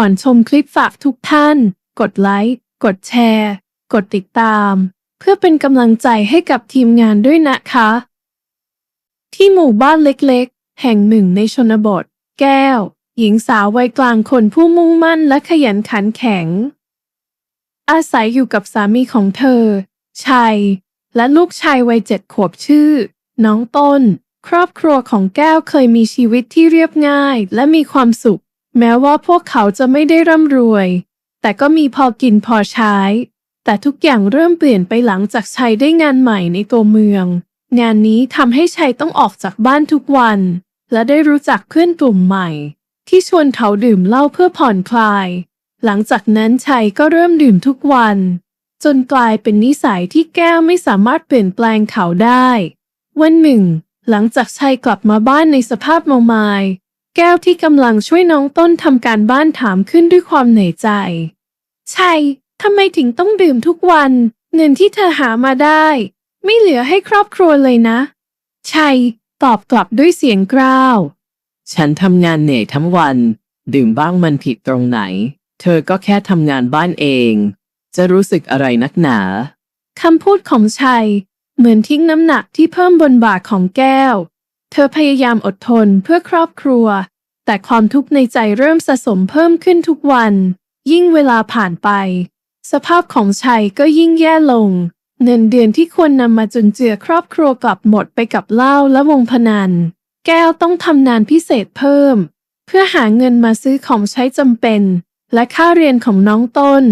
ก่อนชมคลิปฝากทุกท่าน กดไลค์ กดแชร์ กดติดตาม เพื่อเป็นกำลังใจให้กับทีมงานด้วยนะคะ ที่หมู่บ้านเล็กๆ แห่งหนึ่งในชนบท แก้ว หญิงสาววัยกลางคนผู้มุ่งมั่นและขยันขันแข็ง อาศัยอยู่กับสามีของเธอ ชัย และลูกชายวัยเจ็ดขวบชื่อ น้องต้น ครอบครัวของแก้วเคยมีชีวิตที่เรียบง่ายและมีความสุข แม้ว่าพวกเขาจะไม่ได้ร่ำรวย แต่ก็มีพอกินพอใช้ แต่ทุกอย่างเริ่มเปลี่ยนไปหลังจากชัยได้งานใหม่ในตัวเมือง งานนี้ทำให้ชัยต้องออกจากบ้านทุกวัน และได้รู้จักเพื่อนกลุ่มใหม่ ที่ชวนเขาดื่มเหล้าเพื่อผ่อนคลาย หลังจากนั้นชัยก็เริ่มดื่มทุกวัน จนกลายเป็นนิสัยที่แก้วไม่สามารถเปลี่ยนแปลงเขาได้ วันหนึ่ง หลังจากชัยกลับมาบ้านในสภาพเมามาย แก้วที่กำลังช่วยน้องต้นทำการบ้านถามขึ้นด้วยความเหนื่อยใจชัยทำไมถึงต้องดื่มทุกวัน เงินที่เธอหามาได้ ไม่เหลือให้ครอบครัวเลยนะชัยตอบกลับด้วยเสียงกร้าว ฉันทำงานเหนื่อยทั้งวัน ดื่มบ้างมันผิดตรงไหน เธอก็แค่ทำงานบ้านเอง จะรู้สึกอะไรนักหนาคำพูดของชัย เหมือนทิ้งน้ำหนักที่เพิ่มบนบ่าของแก้ว เธอพยายามอดทนเพื่อครอบครัว แต่ความทุกข์ในใจเริ่มสะสมเพิ่มขึ้นทุกวัน ยิ่งเวลาผ่านไป สภาพของชัยก็ยิ่งแย่ลง เงินเดือนที่ควรนำมาจุนเจือครอบครัวกลับหมดไปกับเหล้าและวงพนัน แก้วต้องทำงานพิเศษเพิ่ม เพื่อหาเงินมาซื้อของใช้จำเป็น และค่าเรียนของน้องต้น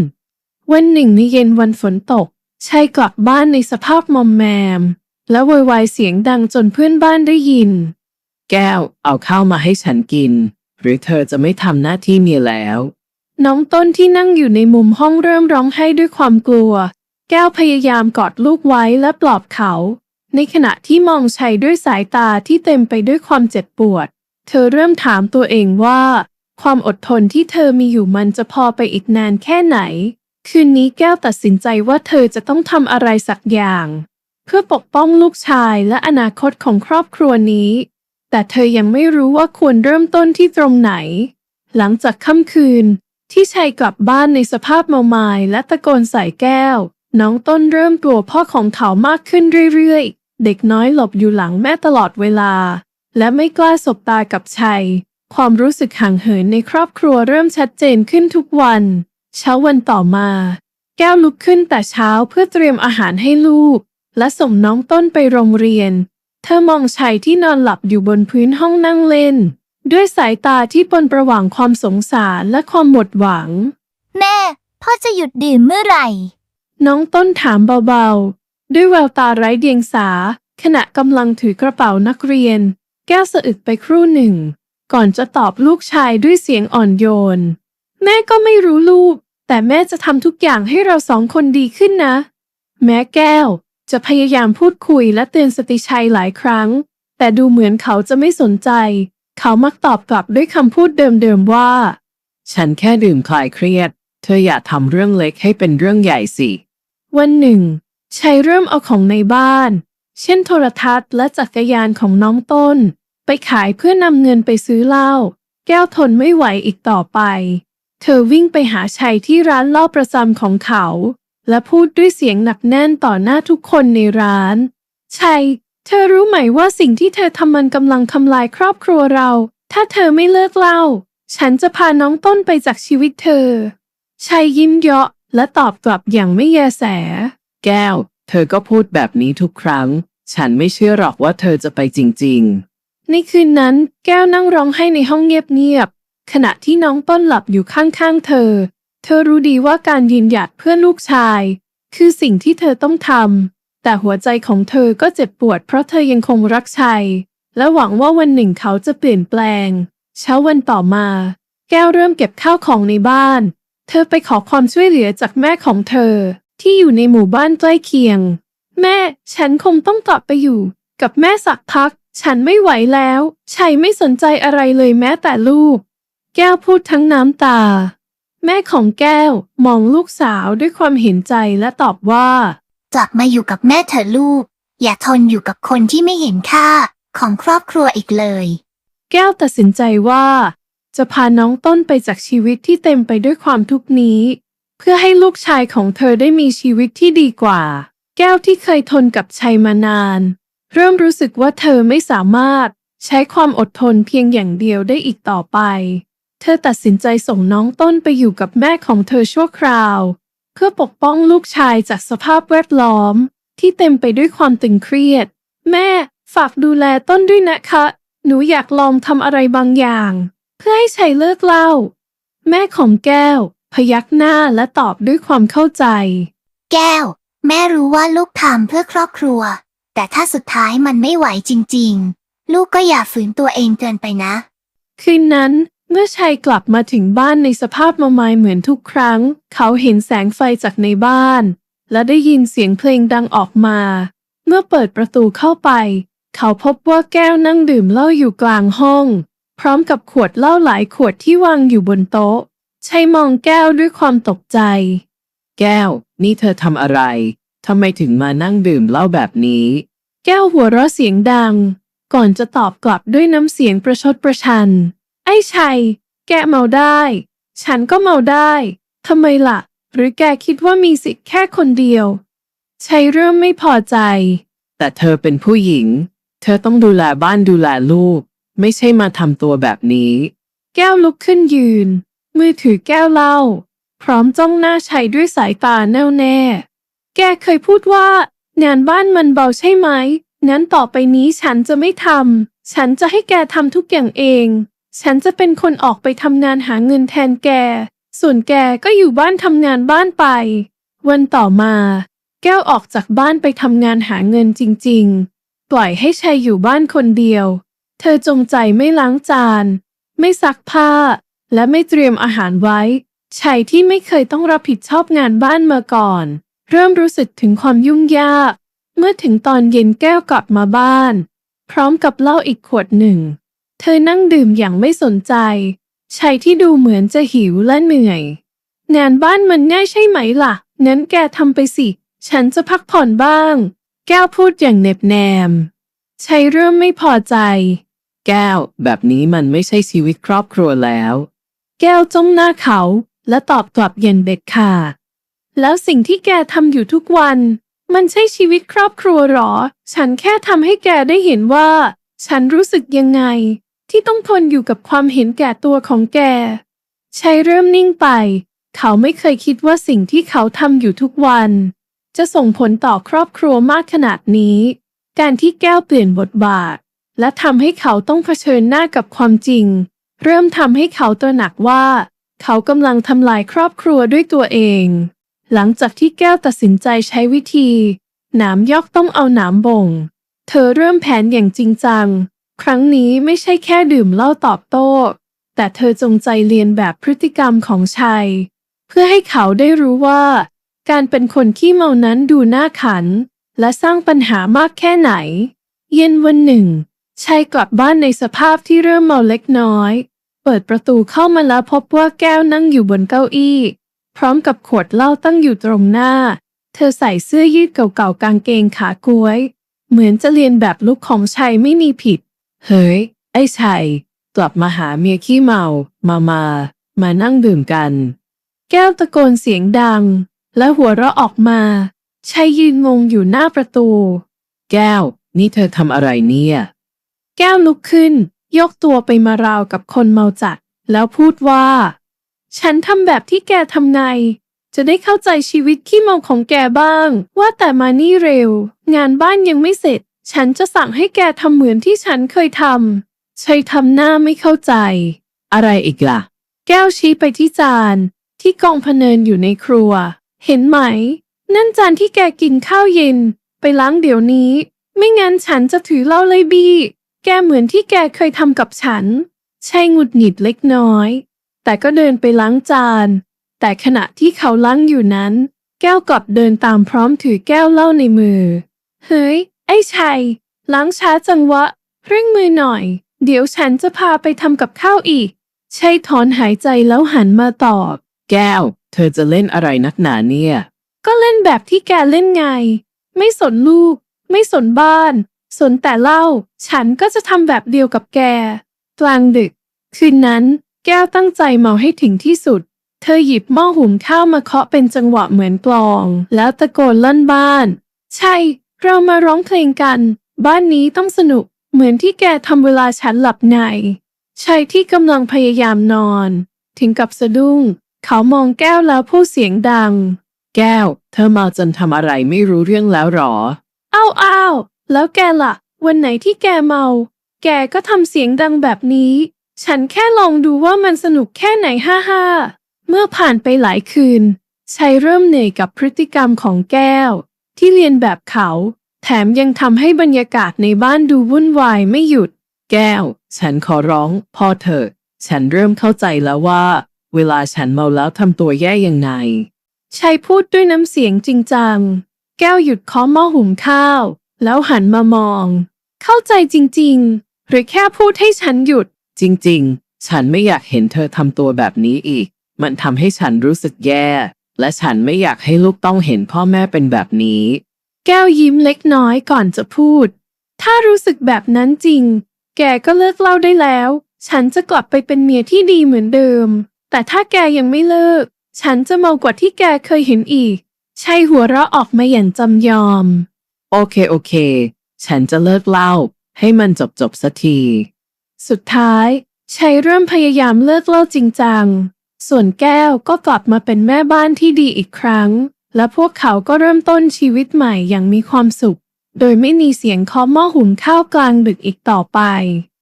วันหนึ่งในเย็นวันฝนตกชัยกลับบ้านในสภาพมอมแมม และโวยวายเสียงดังจนเพื่อนบ้านได้ยิน แก้วเอาข้าวมาให้ฉันกิน หรือเธอจะไม่ทำหน้าที่เมียแล้ว น้องต้นที่นั่งอยู่ในมุมห้องเริ่มร้องไห้ด้วยความกลัว แก้วพยายามกอดลูกไว้และปลอบเขา ในขณะที่มองชัยด้วยสายตาที่เต็มไปด้วยความเจ็บปวด เธอเริ่มถามตัวเองว่า ความอดทนที่เธอมีอยู่มันจะพอไปอีกนานแค่ไหน คืนนี้แก้วตัดสินใจว่าเธอจะต้องทำอะไรสักอย่าง เพื่อปกป้องลูกชายและอนาคตของครอบครัวนี้ แต่เธอยังไม่รู้ว่าควรเริ่มต้นที่ตรงไหน หลังจากค่ำคืน ที่ชัยกลับบ้านในสภาพเมามายและตะโกนใส่แก้ว น้องต้นเริ่มกลัวพ่อของเขามากขึ้นเรื่อยๆ เด็กน้อยหลบอยู่หลังแม่ตลอดเวลา และไม่กล้าสบตากับชัย ความรู้สึกห่างเหินในครอบครัวเริ่มชัดเจนขึ้นทุกวัน เช้าวันต่อมา แก้วลุกขึ้นแต่เช้าเพื่อเตรียมอาหารให้ลูก และส่งน้องต้นไปโรงเรียน เธอมองชัยที่นอนหลับอยู่บนพื้นห้องนั่งเล่น ด้วยสายตาที่ปนประหว่างความสงสารและความหมดหวัง แม่ พ่อจะหยุดดื่มเมื่อไหร่ น้องต้นถามเบาๆ ด้วยแววตาไร้เดียงสา ขณะกำลังถือกระเป๋านักเรียน แก้วสะอึกไปครู่หนึ่ง ก่อนจะตอบลูกชายด้วยเสียงอ่อนโยน แม่ก็ไม่รู้ลูก แต่แม่จะทำทุกอย่างให้เราสองคนดีขึ้นนะ แม้แก้ว จะพยายามพูดคุยและเตือนสติชัยหลายครั้ง แต่ดูเหมือนเขาจะไม่สนใจ เขามักตอบกลับด้วยคำพูดเดิมๆว่า ฉันแค่ดื่มคลายเครียด เธออย่าทำเรื่องเล็กให้เป็นเรื่องใหญ่สิ วันหนึ่งชัยเริ่มเอาของในบ้าน เช่นโทรทัศน์และจักรยานของน้องต้น ไปขายเพื่อนำเงินไปซื้อเหล้าแก้วทนไม่ไหวอีกต่อไป เธอวิ่งไปหาชัยที่ร้านเหล้าประจำของเขา และพูดด้วยเสียงหนักแน่นต่อหน้าทุกคนในร้าน ชัย เธอรู้ไหมว่าสิ่งที่เธอทำมันกำลังทำลายครอบครัวเรา ถ้าเธอไม่เลิกเหล้าฉันจะพาน้องต้นไปจากชีวิตเธอ ชัยยิ้มเยาะและตอบกลับอย่างไม่แยแส แก้ว เธอก็พูดแบบนี้ทุกครั้ง ฉันไม่เชื่อหรอกว่าเธอจะไปจริงในคืนนั้น แก้วนั่งร้องไห้ในห้องเงียบๆขณะที่น้องต้นหลับอยู่ข้างๆเธอ เธอรู้ดีว่าการยืนหยัดเพื่อลูกชาย คือสิ่งที่เธอต้องทำ แต่หัวใจของเธอก็เจ็บปวดเพราะเธอยังคงรักชัย และหวังว่าวันหนึ่งเขาจะเปลี่ยนแปลง เช้าวันต่อมา แก้วเริ่มเก็บข้าวของในบ้าน เธอไปขอความช่วยเหลือจากแม่ของเธอ ที่อยู่ในหมู่บ้านใกล้เคียง แม่ ฉันคงต้องกลับไปอยู่ กับแม่สักพัก ฉันไม่ไหวแล้ว ชัยไม่สนใจอะไรเลยแม้แต่ลูก แก้วพูดทั้งน้ำตา แม่ของแก้วมองลูกสาวด้วยความเห็นใจและตอบว่า กลับมาอยู่กับแม่เถอะลูก อย่าทนอยู่กับคนที่ไม่เห็นค่าของครอบครัวอีกเลย แก้วตัดสินใจว่า จะพาน้องต้นไปจากชีวิตที่เต็มไปด้วยความทุกข์นี้ เพื่อให้ลูกชายของเธอได้มีชีวิตที่ดีกว่า แก้วที่เคยทนกับชัยมานาน เริ่มรู้สึกว่าเธอไม่สามารถใช้ความอดทนเพียงอย่างเดียวได้อีกต่อไป เธอตัดสินใจส่งน้องต้นไปอยู่กับแม่ของเธอชั่วคราว เพื่อปกป้องลูกชายจากสภาพแวดล้อม ที่เต็มไปด้วยความตึงเครียด แม่ฝากดูแลต้นด้วยนะคะ หนูอยากลองทำอะไรบางอย่าง เพื่อให้ชัยเลิกเหล่า แม่ของแก้ว พยักหน้าและตอบด้วยความเข้าใจ แก้ว แม่รู้ว่าลูกทำเพื่อครอบครัว แต่ถ้าสุดท้ายมันไม่ไหวจริง ๆ ลูกก็อย่าฝืนตัวเองเกินไปนะ คืนนั้น เมื่อชัยกลับมาถึงบ้านในสภาพมามายเหมือนทุกครั้ง เขาเห็นแสงไฟจากในบ้าน และได้ยินเสียงเพลงดังออกมา เมื่อเปิดประตูเข้าไป เขาพบว่าแก้วนั่งดื่มเหล้าอยู่กลางห้อง พร้อมกับขวดเหล้าหลายขวดที่วางอยู่บนโต๊ะชัยมองแก้วด้วยความตกใจ แก้ว นี่เธอทำอะไรทำไมถึงมานั่งดื่มเหล้าแบบนี้ แก้วหัวเราะเสียงดัง ก่อนจะตอบกลับด้วยน้ำเสียงประชดประชัน ไอ้ชัย แกเมาได้ ฉันก็เมาได้ ทำไมล่ะ หรือแกคิดว่ามีสิทธิ์แค่คนเดียว ชัยเริ่มไม่พอใจ แต่เธอเป็นผู้หญิง เธอต้องดูแลบ้านดูแลลูก ไม่ใช่มาทำตัวแบบนี้ แก้วลุกขึ้นยืน มือถือแก้วเหล้า พร้อมจ้องหน้าชัยด้วยสายตาแน่วแน่ แกเคยพูดว่างานบ้านมันเบาใช่ไหมงั้นต่อไปนี้ฉันจะไม่ทำ ฉันจะให้แกทำทุกอย่างเอง ฉันจะเป็นคนออกไปทำงานหาเงินแทนแก ส่วนแกก็อยู่บ้านทำงานบ้านไป วันต่อมา แก้วออกจากบ้านไปทำงานหาเงินจริง ๆ ปล่อยให้ชัยอยู่บ้านคนเดียว เธอจงใจไม่ล้างจาน ไม่ซักผ้า และไม่เตรียมอาหารไว้ชัยที่ไม่เคยต้องรับผิดชอบงานบ้านมาก่อน เริ่มรู้สึกถึงความยุ่งยาก เมื่อถึงตอนเย็นแก้วกลับมาบ้าน พร้อมกับเหล้าอีกขวดหนึ่ง เธอนั่งดื่มอย่างไม่สนใจชัยที่ดูเหมือนจะหิวและเหนื่อย งานบ้านมันง่ายใช่ไหมล่ะ งั้นแกทำไปสิ ฉันจะพักผ่อนบ้าง แก้วพูดอย่างเหน็บแนมชัยเริ่มไม่พอใจ แก้ว แบบนี้มันไม่ใช่ชีวิตครอบครัวแล้ว แก้วจ้องหน้าเขาและตอบกลับเย็นเด็ดขาดแล้วสิ่งที่แกทำอยู่ทุกวัน มันใช่ชีวิตครอบครัวหรอ ฉันแค่ทำให้แกได้เห็นว่า ฉันรู้สึกยังไง ที่ต้องทนอยู่กับความเห็นแก่ตัวของแกชัยเริ่มนิ่งไป เขาไม่เคยคิดว่าสิ่งที่เขาทำอยู่ทุกวัน จะส่งผลต่อครอบครัวมากขนาดนี้ การที่แก้วเปลี่ยนบทบาท และทำให้เขาต้องเผชิญหน้ากับความจริง เริ่มทำให้เขาตระหนักว่า เขากำลังทำลายครอบครัวด้วยตัวเอง หลังจากที่แก้วตัดสินใจใช้วิธี หนามยอกต้องเอาหนามบ่ง เธอเริ่มแผนอย่างจริงจัง ครั้งนี้ไม่ใช่แค่ดื่มเหล้าตอบโต้ แต่เธอจงใจเรียนแบบพฤติกรรมของชัย เพื่อให้เขาได้รู้ว่า การเป็นคนขี้เมานั้นดูน่าขัน และสร้างปัญหามากแค่ไหน เย็นวันหนึ่งชัยกลับบ้านในสภาพที่เริ่มเมาเล็กน้อย เปิดประตูเข้ามาแล้วพบว่าแก้วนั่งอยู่บนเก้าอี้ พร้อมกับขวดเหล้าตั้งอยู่ตรงหน้า เธอใส่เสื้อยืดเก่าๆกางเกงขากล้วย เหมือนจะเรียนแบบลุคของชัยไม่มีผิด เฮ้ย ไอ้ชัย กลับมาหาเมียขี้เมา มามา มานั่งดื่มกัน แก้วตะโกนเสียงดัง และหัวเราะออกมาชัยยืนงงอยู่หน้าประตู แก้ว นี่เธอทำอะไรเนี่ย แก้วลุกขึ้น ยกตัวไปมาราวกับคนเมาจัด แล้วพูดว่า ฉันทำแบบที่แกทำไงจะได้เข้าใจชีวิตขี้เมาของแกบ้าง ว่าแต่มานี่เร็ว งานบ้านยังไม่เสร็จ ฉันจะสั่งให้แกทำเหมือนที่ฉันเคยทำชัยทำหน้าไม่เข้าใจ อะไรอีกล่ะ แก้วชี้ไปที่จาน ที่กองพเนินอยู่ในครัว เห็นไหม นั่นจานที่แกกินข้าวเย็น ไปล้างเดี๋ยวนี้ ไม่งั้นฉันจะถือเหล้าเลยบี้ แกเหมือนที่แกเคยทำกับฉัน ใช่หงุดหงิดเล็กน้อย แต่ก็เดินไปล้างจาน แต่ขณะที่เขาล้างอยู่นั้น แก้วกลับเดินตามพร้อมถือแก้วเหล้าในมือ เฮ้ย ไอ้ชัย ล้างช้าจังวะ เร่งมือหน่อย เดี๋ยวฉันจะพาไปทำกับข้าวอีก ชัยถอนหายใจแล้วหันมาตอบ แก้ว เธอจะเล่นอะไรนักหนาเนี่ย ก็เล่นแบบที่แกเล่นไง ไม่สนลูก ไม่สนบ้าน สนแต่เหล้าฉันก็จะทำแบบเดียวกับแก กลางดึก คืนนั้น แก้วตั้งใจเมาให้ถึงที่สุด เธอหยิบหม้อหุงข้าวมาเคาะเป็นจังหวะเหมือนกลอง แล้วตะโกนลั่นบ้าน ใช่ เรามาร้องเพลงกัน บ้านนี้ต้องสนุก เหมือนที่แกทำเวลาฉันหลับในชายที่กำลังพยายามนอน ถึงกับสะดุ้ง เขามองแก้วแล้วพูดเสียงดัง แก้ว เธอมาจนทำอะไรไม่รู้เรื่องแล้วหรอ อ้าวอ้าวแล้วแกล่ะ วันไหนที่แกเมา แกก็ทำเสียงดังแบบนี้ ฉันแค่ลองดูว่ามันสนุกแค่ไหนฮ่าฮ่าเมื่อผ่านไปหลายคืนชัยเริ่มเหนื่อยกับพฤติกรรมของแก้ว ที่เรียนแบบเขา แถมยังทำให้บรรยากาศในบ้านดูวุ่นวายไม่หยุด แก้ว ฉันขอร้อง พ่อเถอะฉันเริ่มเข้าใจแล้วว่า เวลาฉันเมาแล้วทำตัวแย่อยังไงชัยพูดด้วยน้ำเสียงจริงจัง แก้วหยุดเคาะหม้อหุงข้าว แล้วหันมามอง เข้าใจจริง ๆ หรือแค่พูดให้ฉันหยุด จริง ๆ ฉันไม่อยากเห็นเธอทำตัวแบบนี้อีก มันทำให้ฉันรู้สึกแย่ และฉันไม่อยากให้ลูกต้องเห็นพ่อแม่เป็นแบบนี้ แก้วยิ้มเล็กน้อยก่อนจะพูด ถ้ารู้สึกแบบนั้นจริง แกก็เลิกเล่าได้แล้ว ฉันจะกลับไปเป็นเมียที่ดีเหมือนเดิม แต่ถ้าแกยังไม่เลิก ฉันจะเมากว่าที่แกเคยเห็นอีกใช่หัวเราะออกมาอย่างจำยอม โอเคโอเค ฉันจะเลิกเล่า ให้มันจบจบๆสักที สุดท้ายชัยเริ่มพยายามเลิกเล่าจริงจัง ส่วนแก้วก็กลับมาเป็นแม่บ้านที่ดีอีกครั้ง และพวกเขาก็เริ่มต้นชีวิตใหม่อย่างมีความสุข โดยไม่มีเสียงเคาะหม้อหุงข้าวกลางดึกอีกต่อไป